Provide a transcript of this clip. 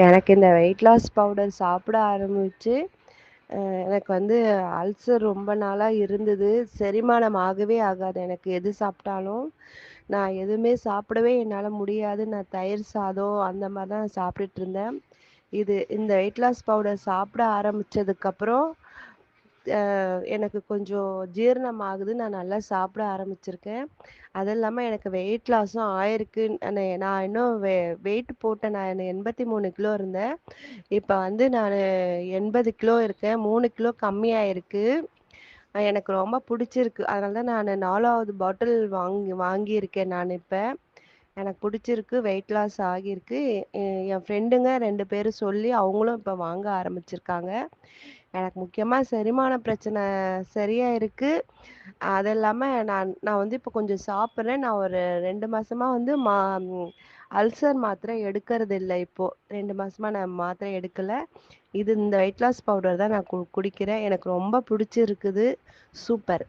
எனக்கு இந்த weight loss powder சாப்பிட ஆரம்பிச்சு எனக்கு வந்து அல்சர் ரொம்ப நாளாக இருந்தது. செரிமானம் ஆகவே ஆகாது. எனக்கு எது சாப்பிட்டாலும் நான் எதுவுமே சாப்பிடவே என்னால் முடியாது. நான் தயிர் சாதம் அந்த மாதிரி தான் சாப்பிட்டுட்டு இருந்தேன். இது இந்த வெயிட் லாஸ் பவுடர் சாப்பிட ஆரம்பித்ததுக்கப்புறம் எனக்கு கொஞ்சம் ஜீரணம் ஆகுது நான் நல்லா சாப்பிட ஆரம்பிச்சிருக்கேன். அது இல்லாமல் எனக்கு வெயிட் லாஸும் ஆயிருக்கு. நான் நான் இன்னும் வெ வெயிட் போட்டேன். நான் எண்பத்தி மூணு கிலோ இருந்தேன். இப்போ வந்து நான் எண்பது கிலோ இருக்கேன். மூணு கிலோ கம்மியாயிருக்கு. எனக்கு ரொம்ப பிடிச்சிருக்கு. அதனால தான் நான் நாலாவது பாட்டில் வாங்கி வாங்கியிருக்கேன் நான் இப்போ. எனக்கு பிடிச்சிருக்கு வெயிட் லாஸ் ஆகியிருக்கு. என் ஃப்ரெண்டுங்க ரெண்டு பேரும் சொல்லி அவங்களும் இப்போ வாங்க ஆரம்பிச்சிருக்காங்க. எனக்கு முக்கியமாக செரிமான பிரச்சனை சரியாக இருக்குது அது இல்லாமல் நான் நான் வந்து இப்போ கொஞ்சம் சாப்பிட்றேன். நான் ஒரு ரெண்டு மாதமாக வந்து மா அல்சர் மாத்திரை எடுக்கிறது இல்லை இப்போது ரெண்டு மாதமாக நான் மாத்திரை எடுக்கலை. இது இந்த வெயிட் லாஸ் பவுடர் தான் நான் கு குடிக்கிறேன். எனக்கு ரொம்ப பிடிச்சிருக்குது. சூப்பர்.